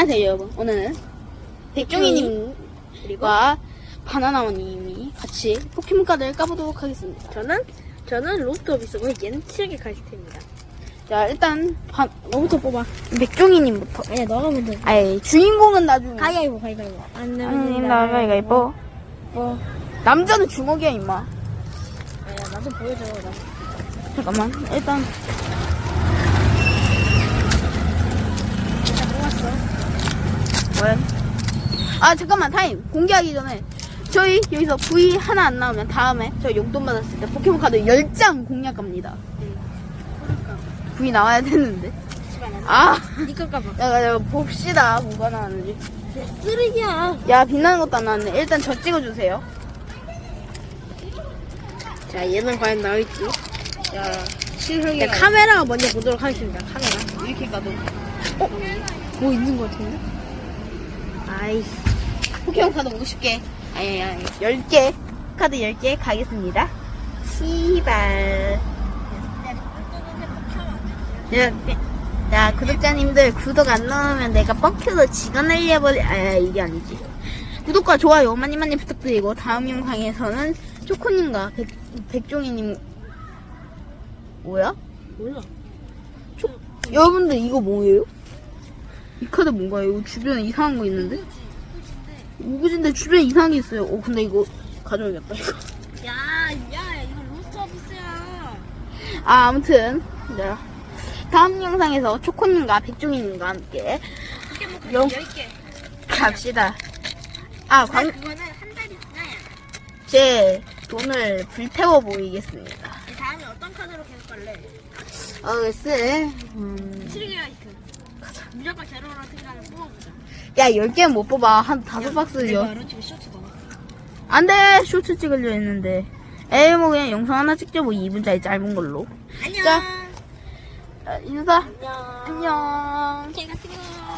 안녕하세요 여러분 오늘은 백종이님과 그리고 바나나원님이 같이 포켓몬 카드를 까보도록 하겠습니다 저는 저는 로스트 오비스고 얘는 칠개 갈스트입니다. 자 일단 바, 너부터 뽑아 백종이님부터 아니야 너가 먼저. 아이 주인공은 나중에 가위바위보 가위바위보. 안 음, 나가 이뻐 뭐? 남자는 주먹이야 임마 아니야 나도 보여줘. 나. 잠깐만 일단 뽑았어. 뭐야 아 잠깐만 타임 공개하기 전에 저희 여기서 V 하나 안 나오면 다음에 저 용돈 받았을 때 포켓몬 카드 10장 공략 갑니다 그러니까. V 나와야 되는데. 아 니거 까봐. 야, 야, 봅시다. 뭐가 나왔는지. 쓰레기야. 야, 빛나는 것도 안 나왔네. 일단 저 찍어주세요. 자 얘는 과연 나올지. 야, 실력이. 자 카메라 먼저 보도록 하겠습니다. 카메라. 이렇게 가도. 어? 뭐 있는 것 같은데? 아이씨. 포켓몬 카드 50개. 아니, 아니, 10개. 카드 10개 가겠습니다. 시발. 야, 야, 구독자님들 구독 안 넣으면 내가 뻥켜서 지가 날려버리, 아, 이게 아니지. 구독과 좋아요 많이 많이 부탁드리고, 다음 영상에서는 초코님과 백, 백종이님, 뭐야? 몰라. 여러분들 이거 뭐예요? 이 카드 뭔가요? 이거 주변에 이상한 거 있는데? 우구진데 주변에 이상한 게 있어요. 어, 근데 이거 가져야겠다, 이거. 야, 야, 이거 로스트 오비스야. 아, 아무튼, 네. 다음 영상에서 초코님과 백종이님과 함께 포켓몬 영- 10개. 갑시다. 아, 광, 그거는 한 달이 지나야. 제 돈을 불태워 보이겠습니다. 이 다음에 어떤 카드로 계속 갈래? 어, 글쎄, 음. 7개 라이트. 무조건 제로로 생각을 뽑아보자. 야, 10개는 못 뽑아. 한 다섯 박스 여. 쇼츠 넣어. 안 돼! 쇼츠 찍으려 했는데. 에이, 뭐, 그냥 영상 하나 찍자, 뭐, 2분짜리 짧은 걸로. 안녕. 자. 아, 인사. 안녕. 안녕. 제가 찍어.